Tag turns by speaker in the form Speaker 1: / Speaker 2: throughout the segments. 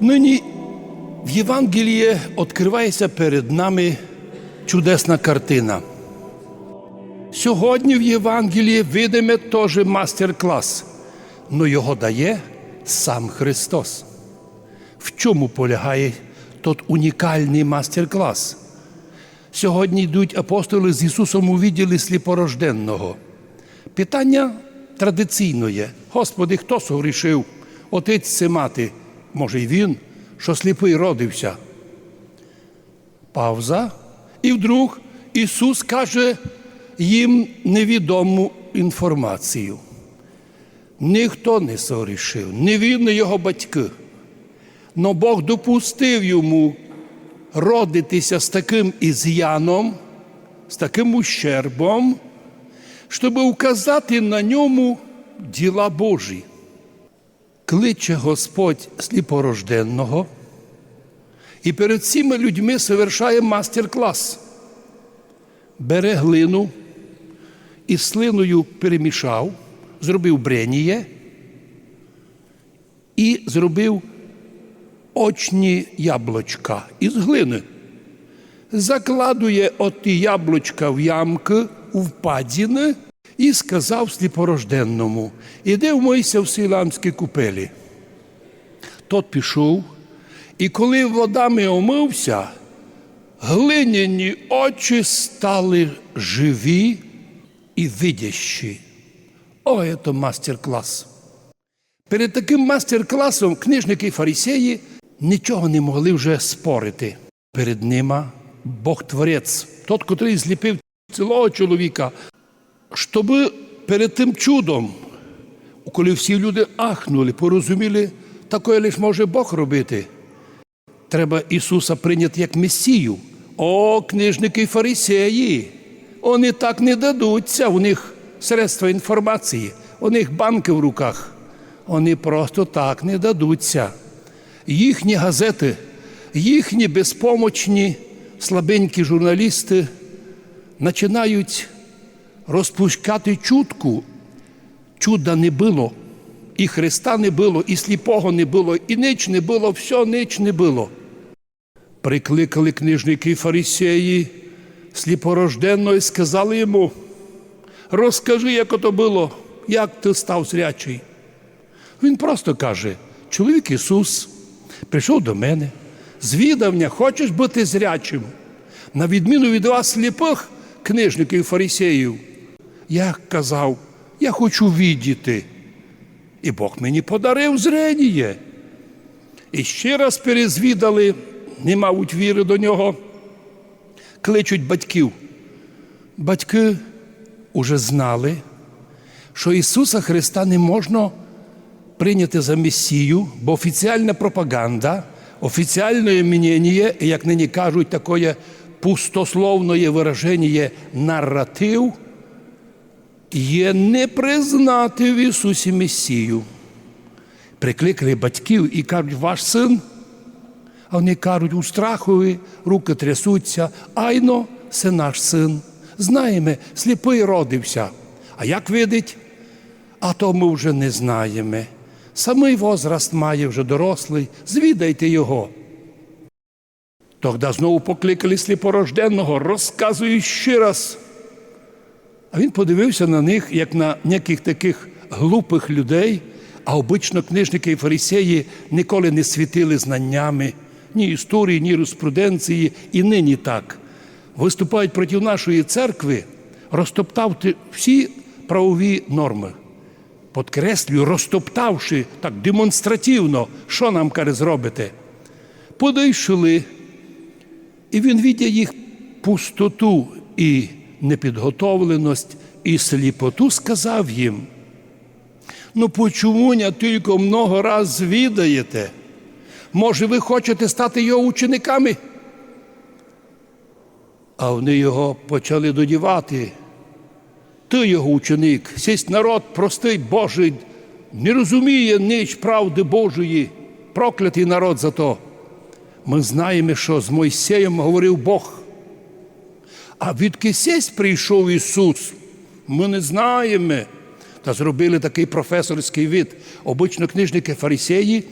Speaker 1: Нині в Євангелії відкривається перед нами чудесна картина. Сьогодні в Євангелії видиме теж мастер-клас, але його дає сам Христос. В чому полягає тот унікальний мастер-клас? Сьогодні йдуть апостоли з Ісусом у відділі сліпорожденного. Питання традиційне. Господи, хто согрішив? Отець чи мати? Може, й він, що сліпий родився. Пауза. І вдруг Ісус каже їм невідому інформацію. Ніхто не согрішив, не він, не його батьки. Но Бог допустив йому родитися з таким із'яном, з таким ущербом, щоб указати на ньому діла Божі. Кличе Господь сліпорожденного і перед цими людьми совершає мастер-клас. Бере глину і слиною перемішав, зробив бреніє і зробив очні яблучка із глини. Закладує оті яблучка в ямки, у впадіни і сказав сліпорожденному: Іди вмийся в сіламській купелі. Тот пішов, і коли водами омився, глиняні очі стали живі і видящі. О, це мастер-клас. Перед таким мастер-класом книжники і фарисеї нічого не могли вже спорити. Перед ними Бог Творець, тот, котрий зліпив цілого чоловіка, щоб перед тим чудом, коли всі люди ахнули, порозуміли, такое лише може Бог робити. Треба Ісуса прийняти як Месію. О, книжники і фарисеї, вони так не дадуться, у них средства інформації, у них банки в руках. Вони просто так не дадуться. Їхні газети, їхні безпомочні, слабенькі журналісти починають розпускати чутку. Чуда не було, і Христа не було, і сліпого не було, і ніч не було, все ніч не було. Прикликали книжники фарисеї сліпорожденного і сказали йому, розкажи, як ото було, як ти став зрячий. Він просто каже: чоловік Ісус прийшов до мене, звідавня, хочеш бути зрячим, на відміну від вас сліпих книжників і фарисеїв. Я казав, я хочу віддіти. І Бог мені подарив зрення. І ще раз перезвідали, не мабуть віри до нього, кличуть батьків. Батьки уже знали, що Ісуса Христа не можна прийняти за Месію, бо офіціальна пропаганда, офіціальне мнення, як нині кажуть, таке пустословне вираження наратив, є не признати в Ісусі Месію. Прикликали батьків і кажуть, ваш син. А вони кажуть, у страхові руки трясуться, айно, це наш син. Знаємо, сліпий родився. А як видить? А то ми вже не знаємо. Самий возраст має вже дорослий, звідайте його. Тогда знову покликали сліпорожденного, розказують ще раз. А він подивився на них, як на яких таких глупих людей, а обично книжники і фарисеї ніколи не світили знаннями ні історії, ні юриспруденції, і нині так. Виступають проти нашої церкви, розтоптавши всі правові норми. Подкреслюю, розтоптавши так демонстративно, що нам каже зробити. Подійшли, і він віддя їх пустоту і непідготовленість, і сліпоту сказав їм. Ну, почому не тільки много раз звідаєте? Може, ви хочете стати його учениками? А вони його почали додівати. Ти його ученик, сість народ простий Божий, не розуміє ніч правди Божої, проклятий народ за то. Ми знаємо, що з Мойсеєм говорив Бог. А відки сість прийшов Ісус, ми не знаємо. Та зробили такий професорський вид. Обично книжники фарисеї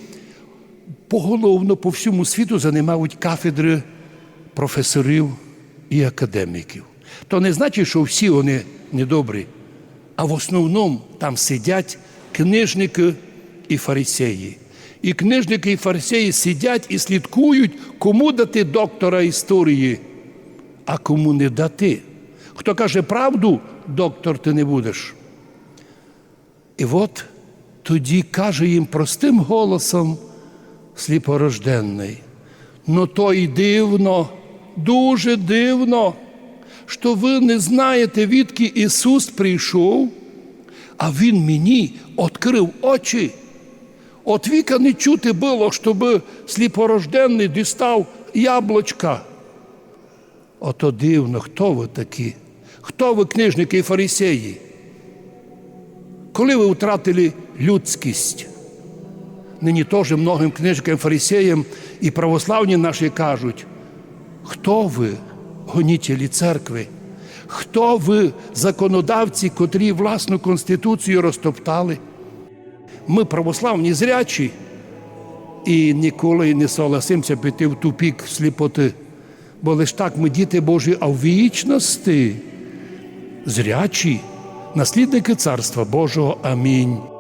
Speaker 1: поголовно по всьому світу займають кафедри професорів і академіків. То не значить, що всі вони недобрі, а в основному там сидять книжники і фарисеї. І книжники і фарисеї сидять і слідкують, кому дати доктора історії, а кому не дати. Хто каже правду, доктор ти не будеш. І от тоді каже їм простим голосом сліпорожденний. Ну то й дивно, дуже дивно, що ви не знаєте, відки Ісус прийшов, а Він мені відкрив очі. От віка не чути було, щоб сліпорожденний дістав яблучка. Ото дивно, хто ви такі? Хто ви книжники і фарисеї? Коли ви втратили людськість? Нині теж многим книжникам, фарисеям і православні наші кажуть, хто ви, гонітелі церкви? Хто ви, законодавці, котрі власну конституцію розтоптали? Ми православні зрячі і ніколи не согласимося піти в тупік сліпоти. Бо лиш так ми діти Божі, а в вічності зрячі, наслідники Царства Божого. Амінь.